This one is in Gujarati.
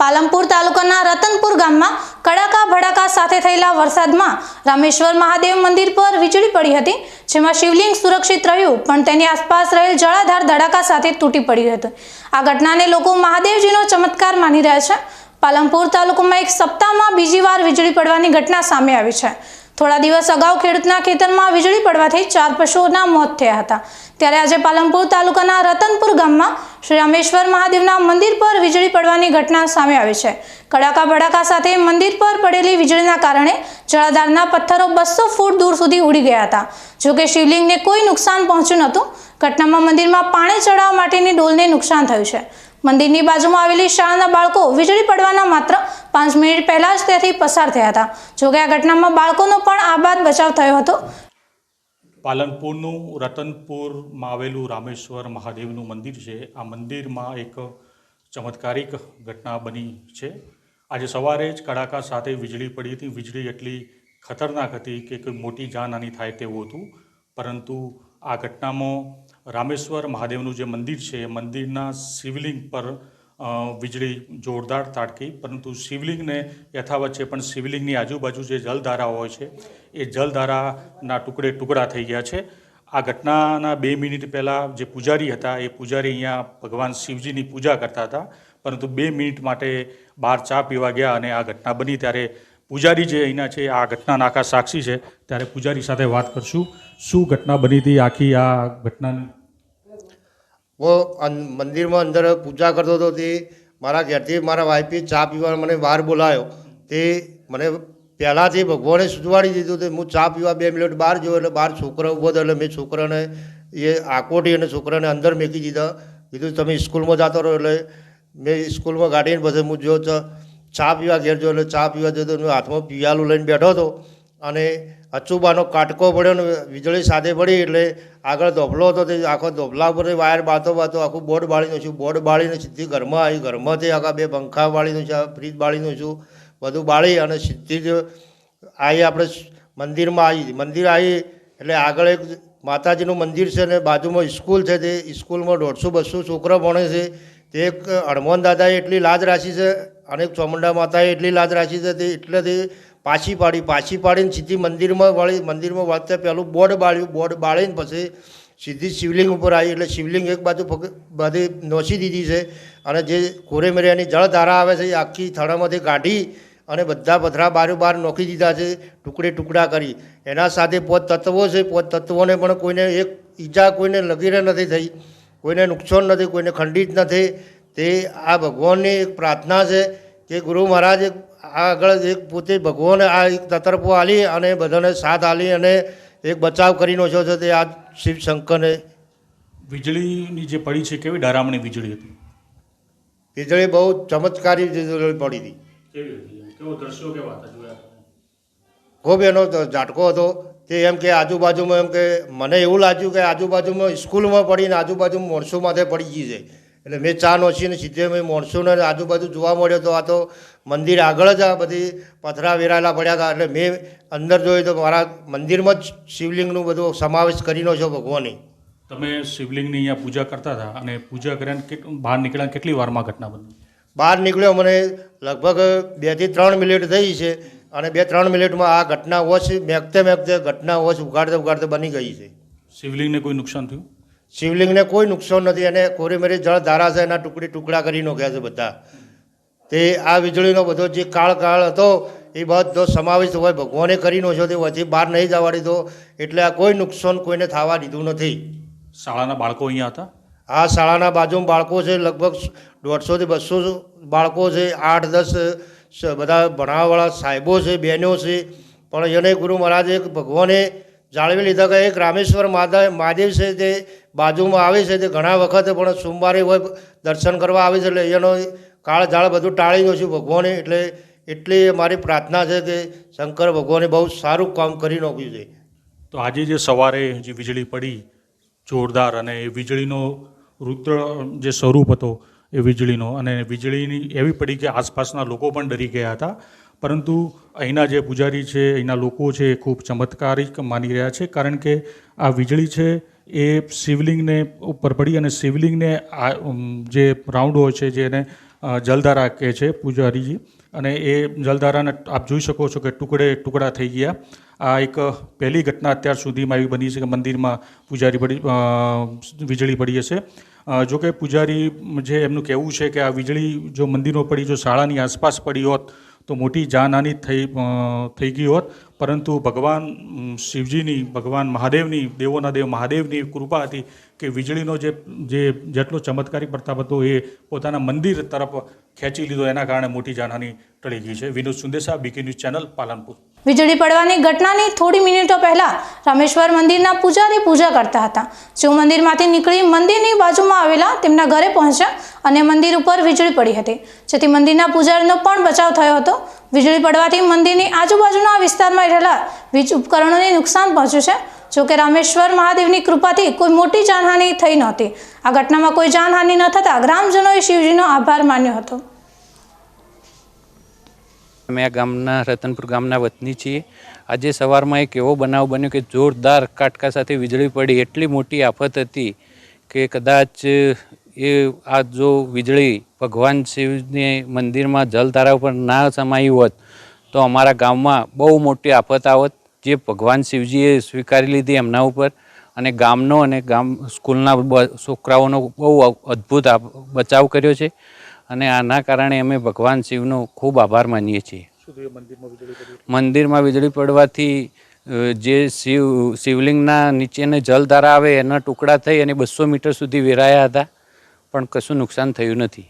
પાલમપુર તાલુકાના રતનપુર ગામમાં કડાકા ભડાકા સાથે થયેલા વરસાદમાં રામેશ્વર મહાદેવ મંદિર પર વીજળી પડી હતી, જેમાં શિવલિંગ સુરક્ષિત રહ્યું, પણ તેની આસપાસ રહેલ જળાધાર ધડાકા સાથે તૂટી પડ્યું હતું. આ ઘટનાને લોકો મહાદેવજીનો ચમત્કાર માની રહ્યા છે. પાલમપુર તાલુકામાં એક સપ્તાહમાં બીજી વાર વીજળી પડવાની ઘટના સામે આવી છે. થોડા દિવસ અગાઉ ખેડૂતના ખેતરમાં વીજળી પડવાથી ચાર પશુઓના મોત થયા હતા. ત્યારે આજે પાલનપુર તાલુકાના રતનપુર ગામમાં શ્રી રામેશ્વર મહાદેવના મંદિર પર વીજળી પડવાની ઘટના સામે આવી છે. કડાકા ભડાકા સાથે મંદિર પર પડેલી વીજળીના કારણે જળાધારના પથ્થરો બસો ફૂટ દૂર સુધી ઉડી ગયા હતા. જોકે શિવલિંગને કોઈ નુકસાન પહોંચ્યું નહોતું. ઘટનામાં મંદિરમાં પાણી ચડાવવા માટેની ડોલને નુકસાન થયું છે. મંદિરની બાજુમાં આવેલી શાળાના બાળકો વીજળી પડવાના માત્ર પાંચ મિનિટ પહેલા જ ત્યાંથી પસાર થયા હતા. જોકે આ ઘટનામાં બાળકોનો પણ આબાદ બચાવ થયો હતો. પાલનપુરનું રતનપુરમાં આવેલું રામેશ્વર મહાદેવનું મંદિર છે. આ મંદિરમાં એક ચમત્કારિક ઘટના બની છે. આજે સવારે જ કડાકા સાથે વીજળી પડી હતી. વીજળી એટલી ખતરનાક હતી કે કોઈ મોટી જાનહાની થાય તેવું હતું. પરંતુ આ ઘટનામાં રામેશ્વર મહાદેવનું જે મંદિર છે, એ મંદિરના શિવલિંગ પર વીજળી જોરદાર તાડકી, પરંતુ શિવલિંગને યથાવત છે, પણ શિવલિંગની આજુબાજુ જે જલધારા હોય છે, એ જલધારાના ટુકડે ટુકડા થઈ ગયા છે. આ ઘટનાના બે મિનિટ પહેલાં જે પૂજારી હતા, એ પૂજારી અહીંયા ભગવાન શિવજીની પૂજા કરતા હતા, પરંતુ બે મિનિટ માટે બહાર ચા પીવા ગયા અને આ ઘટના બની ત્યારે પૂજારી જે અહીંના છે, આ ઘટનાના આખા સાક્ષી છે, ત્યારે પૂજારી સાથે વાત કરશું. શું ઘટના બની હતી? આખી આ ઘટનાની? હું મંદિરમાં અંદર પૂજા કરતો હતો તે મારા ઘેરથી મારા વાઈફે ચા પીવા મને બહાર બોલાયો. તે મને પહેલાંથી ભગવાને સુધવાડી દીધું તે હું ચા પીવા બે મિનિટ બહાર જોયો એટલે બહાર છોકરો ઊભો થયો એટલે મેં છોકરાને એ આકોટી અને છોકરાને અંદર મેકી દીધા. કીધું, તમે સ્કૂલમાં જતો રહો એટલે મેં સ્કૂલમાં ગાડીને પછી હું જો ચ- પીવા ઘેર જો એટલે ચા પીવા જતો હું હાથમાં પિયાલું લઈને બેઠો હતો. અને અચુબાનો કાટકો પડ્યો ને વીજળી સાથે પડી એટલે આગળ ધોબલો હતો તે આખો ધોબલા ઉપર વાયર બાતો બાતો આખું બોર્ડ બાળી છું બોર્ડ બાળીને સીધી ઘરમાં આવી. ઘરમાંથી આખા બે પંખા બાળી છે ફ્રીજ બાળી છું બધું બાળી અને સીધી જ આવી આપણે મંદિરમાં આવી. મંદિર આવી એટલે આગળ એક માતાજીનું મંદિર છે ને બાજુમાં સ્કૂલ છે તે સ્કૂલમાં દોઢસો બસો છોકરા ભણે છે. એક હનુમાન દાદાએ એટલી લાજ રાખી છે અને ચામુંડા માતાએ એટલી લાજ રાખી છે તે એટલે તે પાછી પાડી, પાછી પાડીને સીધી મંદિરમાં વળી, મંદિરમાં વળતા પહેલું બોર્ડ બાળ્યું, બોર્ડ બાળીને પછી સીધી શિવલિંગ ઉપર આવી એટલે શિવલિંગ એક બાજુ બધી નોસી દીધી છે અને જે કોરેમેરિયાની જળધારા આવે છે એ આખી થળામાંથી કાઢી અને બધા પથરા બારો બાર નોખી દીધા છે, ટુકડે ટુકડા કરી. એના સાથે પોત તત્વો છે, પોત તત્વોને પણ કોઈને એક ઈજા કોઈને લગીરે નથી થઈ. કોઈને નુકસાન નથી કોઈને ખંડિત નથી. તે આ ભગવાનની એક પ્રાર્થના છે કે ગુરુ મહારાજ એક આ આગળ એક પોતે ભગવાન આ એક તતરફો આલી અને બધાને સાથ આલી અને એક બચાવ કરી નાખ્યો છે તે આ શિવ શંકરને વીજળીની જે પડી છે કેવી ડરામણી વીજળી હતી? વીજળી બહુ ચમત્કારી વીજળી પડી હતી. કેવી કેવો દ્રશ્યો કેવા હતા જોયા ખૂબ એનો ઝાટકો હતો. તે એમ કે આજુબાજુમાં એમ કે મને એવું લાગ્યું કે આજુબાજુમાં સ્કૂલમાં પડીને આજુબાજુમાં માણસો માથે પડી ગઈ છે. એટલે મેં ચા નોસીને સીધે મેં મોણસોને આજુબાજુ જોવા મળ્યો તો આ તો મંદિર આગળ જ આ બધી પથરા વેરાયેલા પડ્યા હતા. એટલે મેં અંદર જોયું તો મારા મંદિરમાં જ શિવલિંગનું બધું સમાવેશ કરીનો છો ભગવાને. તમે શિવલિંગની અહીંયા પૂજા કરતા હતા અને પૂજા કર્યા બહાર નીકળ્યા કેટલી વારમાં ઘટના બની? બહાર નીકળ્યો મને લગભગ બેથી ત્રણ મિનિટ થઈ છે. અને બે ત્રણ મિનિટમાં આ ઘટના ઓછ મેકતે મેકતે ઘટના ઓછ ઉગાડતે ઉગાડતે બની ગઈ છે. શિવલિંગને કોઈ નુકસાન થયું? શિવલિંગને કોઈ નુકસાન નથી અને કોરીમેરી જળ ધારા છે એના ટુકડી ટુકડા કરી નાખ્યા છે બધા. તે આ વીજળીનો બધો જે કાળ કાળ હતો એ બધો સમાવેશ હોય ભગવાને કરી નાખ્યો તે વચ્ચે બહાર નહીં જવા દીધો એટલે આ કોઈ નુકસાન કોઈને થવા દીધું નથી. શાળાના બાળકો અહીંયા હતા? આ શાળાના બાજુમાં બાળકો છે લગભગ દોઢસોથી બસો બાળકો છે આઠ દસ બધા ભણાવવાળા સાહેબો છે, બહેનો છે. પણ એને ગુરુ મહારાજે ભગવાને જાળવી લીધા કે એક રામેશ્વર માધા, મહાદેવ છે તે બાજુમાં આવે છે તે ઘણા વખત, પણ સોમવારે હોય દર્શન કરવા આવે છે એટલે એનો કાળ ઝાળ બધું ટાળી નાખ્યું ભગવાને. એટલે એટલી મારી પ્રાર્થના છે કે શંકર ભગવાને બહુ સારું કામ કરી નાખ્યું છે. તો આજે જે સવારે જે વીજળી પડી, જોરદાર અને એ વીજળીનો રુદ્ર જે સ્વરૂપ હતો એ વીજળીનો. અને વીજળીની એવી પડી કે આસપાસના લોકો પણ ડરી ગયા હતા. પરંતુ અહીંના જે પૂજારી છે, અહીંના લોકો છે એ ખૂબ ચમત્કારિક માની રહ્યા છે. કારણ કે આ વીજળી છે એ શિવલિંગને ઉપર પડી અને શિવલિંગને આ જે રાઉન્ડ હોય છે, જેને જલધારા કહે છે પૂજારીજી. અને એ જલધારાને આપ જોઈ શકો છો કે ટુકડે ટુકડા થઈ ગયા. આ એક પહેલી ઘટના અત્યાર સુધીમાં એવી બની છે કે મંદિરમાં પૂજારી પડી વીજળી પડી હશે. જો કે પૂજારી જે એમનું કહેવું છે કે આ વીજળી જો મંદિરો પડી, જો શાળાની આસપાસ પડી હોત, તો મોટી જાનહાનિ થઈ થઈ ગઈ હોત. પરંતુ ભગવાન શિવજીની, ભગવાન મહાદેવની, દેવોના દેવ મહાદેવની કૃપા હતી કે વીજળીનો જે જે જેટલો ચમત્કારી પ્રતાપ હતો એ પોતાના મંદિર તરફ ખેંચી લીધો. એના કારણે મોટી જાનહાનિ ટળી ગઈ છે. Vinod Sundesa, BK news channel Palanpur. વીજળી પડવાની ઘટનાની થોડી મિનિટો પહેલા રામેશ્વર મંદિરના પૂજારી પૂજા કરતા હતા. જેઓ મંદિરમાંથી નીકળી મંદિરની બાજુમાં આવેલા તેમના ઘરે પહોંચ્યા અને મંદિર ઉપર વીજળી પડી હતી. જેથી મંદિરના પૂજારીનો પણ બચાવ થયો હતો. વીજળી પડવાથી મંદિરની આજુબાજુના વિસ્તારમાં રહેલા વીજ ઉપકરણોને નુકસાન પહોંચ્યું છે. જોકે રામેશ્વર મહાદેવની કૃપાથી કોઈ મોટી જાનહાનિ થઈ નહોતી. આ ઘટનામાં કોઈ જાનહાનિ ન થતાં ગ્રામજનોએ શિવજીનો આભાર માન્યો હતો. અમે આ ગામના, રતનપુર ગામના વતની છીએ. આજે સવારમાં એક એવો બનાવ બન્યો કે જોરદાર કાટકા સાથે વીજળી પડી. એટલી મોટી આફત હતી કે કદાચ એ આ જો વીજળી ભગવાન શિવને મંદિરમાં જલધારા ઉપર ના સમાઈ હોત, તો અમારા ગામમાં બહુ મોટી આફત આવત જે ભગવાન શિવજીએ સ્વીકારી લીધી એમના ઉપર. અને ગામનો અને ગામ, સ્કૂલના છોકરાઓનો બહુ અદ્ભુત બચાવ કર્યો છે. અને આના કારણે અમે ભગવાન શિવનો ખૂબ આભાર માનીએ છીએ. મંદિરમાં વીજળી પડવાથી જે શિવ શિવલિંગના નીચેને જલધારા આવે એના ટુકડા થઈ અને બસો મીટર સુધી વેરાયા હતા. પણ કશું નુકસાન થયું નથી.